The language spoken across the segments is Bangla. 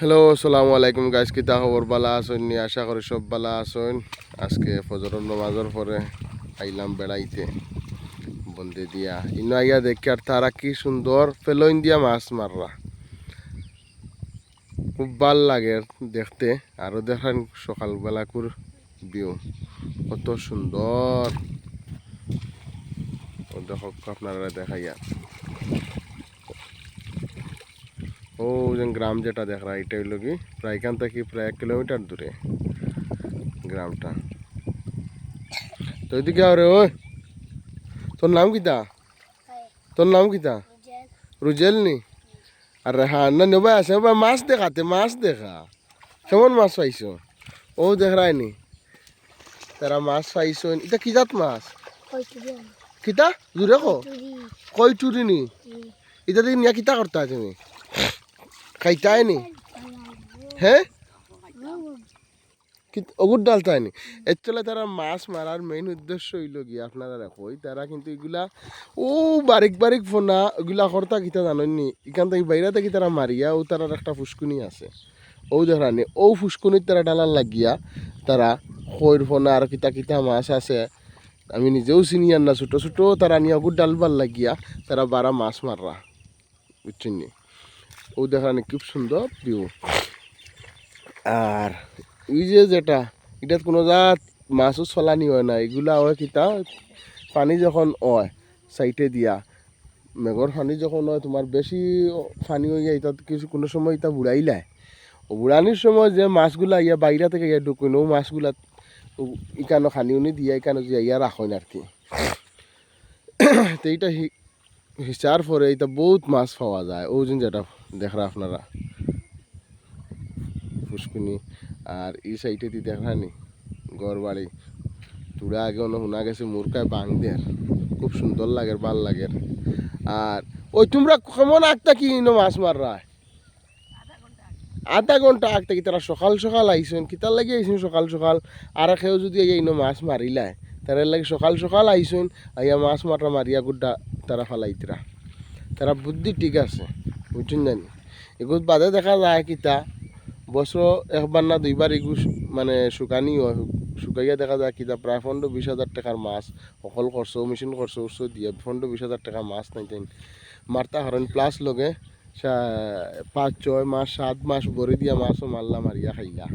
হ্যালো আসসালামু আলাইকুম গাছ কিতা খবর? বালা আসুন নি, আশা করি সব বালা আসুন আজকে ফজরের নমাজের পরে আইলাম বেড়াইতে। বন্দে দিয়া। ইনো আইয়া দেখি আর তারা কি সুন্দর ফেলোইন দিয়া মাছ মাররা। খুব ভালো লাগে দেখতে। আরও দেখেন সকালবেলাকুর ভিউ। কত সুন্দর। দেখো, আপনারা দেখাইয়া। ও যে গ্রাম যেটা দেখ এটা হইল কি? প্রায় এখান থেকে প্রায় এক কিলোমিটার দূরে গ্রামটা। তো এদিকে আরে ওই তোর নাম কিতা তোর নাম কিতা রুজেল। নি? আরে হ্যাঁ না নেবা আছে বা মাছ দেখাতে মাছ দেখা। কেমন মাছ পাইছো? ও দেখ রায় নি। তারা মাছ পাইছো এটা কি জাত মাছ? কিতা? দূরে কো? কই চুরি নি? এটা দেখি নিয়া কিতা করতে তুমি খাইতাই নি হ্যাঁ? কি- অগুর ডাল তাইনি একচুয়ালি তারা মাছ মারার মেইন উদ্দেশ্য হইল গিয়ে, আপনারা কই তারা কিন্তু এগুলা, ও বারিক বারিক ফোনা ওগুলা কর্তা কিতা জানেননি এখান থেকে বাইরে থেকে তারা মারিয়া, ও তারার একটা ফুসকুনি আছে। ও দেখানি ও ফুসকুনির তারা ডালার লাগিয়া, তারা খৈর ফোনা আর কিতা কিতা মাছ আছে। আমি নিজেও চিনি আর না ছোটো ছোটো তারা নিয়ে অগুর ডালবার লাগিয়া তারা বারা মাছ মাররা বুঝছেন? ও দেখানি খুব সুন্দর ভিউ আর এই যে যেটা, এটা কোনো জাত মাছও চলানি হয় না, এগুলা হয় কিতা পানি যখন হয় সাইটে দিয়া মেঘর পানি যখন হয় তোমার বেশি পানি হয়ে যায় এটা কিছু কোনো সময় এটা বুড়াইলায় ও বুড়ানির সময় যে মাছগুলা ইয়া বাইরে থেকে ইয়া ঢুকুন ও মাছগুলা ইকানো খানি উনি দিয়া ইকানো ইয়া রাখেন আর কি তো, এইটা হিসার পরে এইটা বহুত মাছ পাওয়া যায়। ও যে যেটা দেখরা আপনারা। ফুসকুনি আর এই সাইডে দি দেখানি গড় বাড়ি তুড়া আগে অন্য শোনা গেছে মুরকায় বাং দের খুব সুন্দর লাগে, ভালো লাগে। আর ওই তোমরা কেমন আগটা কি মাছ মাররা আধা ঘণ্টা আগ থেকে তারা সকাল সকাল আইসেন কিতার লাগে আইসেন সকাল সকাল। আর কেউ যদি এই মাছ মারিলায় তারা লাগে সকাল সকাল আইসেন, আইয়া মাছ মারা মারিয়া গুড্ডা তারা ফালাইতরা। তারা বুদ্ধি ঠিক আছে, বুঝছেন জানি? এগুলো বাদে দেখা যায় কিতা বছর একবার না দুইবার এগু মানে শুকানি হয়, শুকাইয়া দেখা যায় কিতা প্রায় পনেরো বিশ হাজার টাকার মাছ, অকল খরচ মেশিন খরচ উৎস দিয়ে পনেরো বিশ হাজার টাকা মাছ নাই তাই মারতা হরেন প্লাস লগে পাঁচ ছয় মাস সাত মাস ভরে দিয়া মাছও মারলা মারিয়া খাইলা।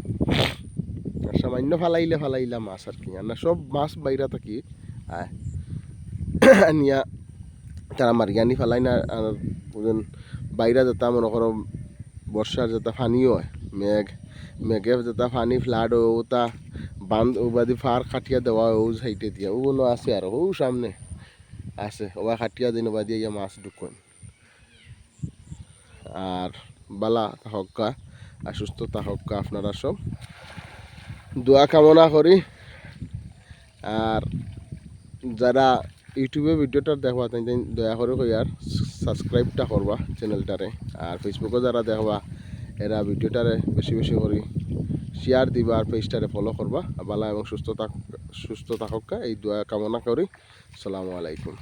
সামান্য ফালাইলে ফালাইলা মাছ আর কি। আর না সব মাছ বাইরা থাকি। নিয়া তারা মারিয়ানি ফালাই না, আর ওজন বাইরা যেতা মনে করো বর্ষার যেটা পানি হয়, মেঘ মেঘে যেটা পানি ফ্লাড হয়, ওটা বান্ধ ওবাদি ফার খাটিয়া দেওয়া হয়, ও দিয়া। ওগুলো আছে আর, ও সামনে আছে। ওবা খাটিয়া দিন, ওবা দিয়ে মাছ ঢুকন। আর বালা থাকা আর সুস্থ থাকা আপনারা সব দোয়া কামনা করি। আর যারা ইউটিউবে ভিডিওটা দেখবা তাই দয়া করে কই আর সাবস্ক্রাইবটা করবা চ্যানেলটারে। আর ফেসবুকে যারা দেখবা, এরা ভিডিওটারে বেশি বেশি করে শেয়ার দিবা আর পেজটারে ফলো করবা। ভালো এবং সুস্থ থাক সুস্থ থাকা এই দোয়া কামনা করি। সালামু আলাইকুম।